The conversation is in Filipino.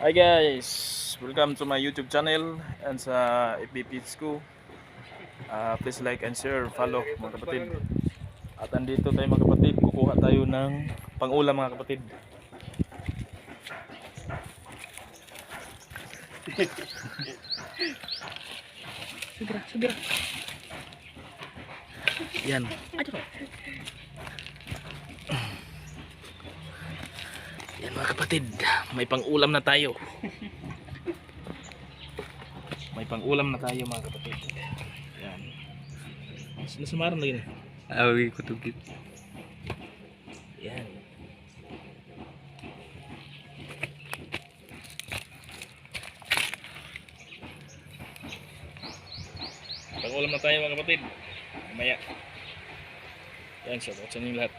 Hi guys! Welcome to my YouTube channel and sa FB page ko. Ah, please like and share, follow mga kapatid. At andito tayo mga kapatid, kukuha tayo ng pangulam mga kapatid. Sugra, sugra. Yan. Yan mga kapatid, may pangulam na tayo. May pangulam na tayo mga kapatid. Yan. Sinasamaran lagi na. Awi ko tugit. Yan. Pangulam na tayo mga kapatid. Mamaya. Yan, shout out sa inyo lahat.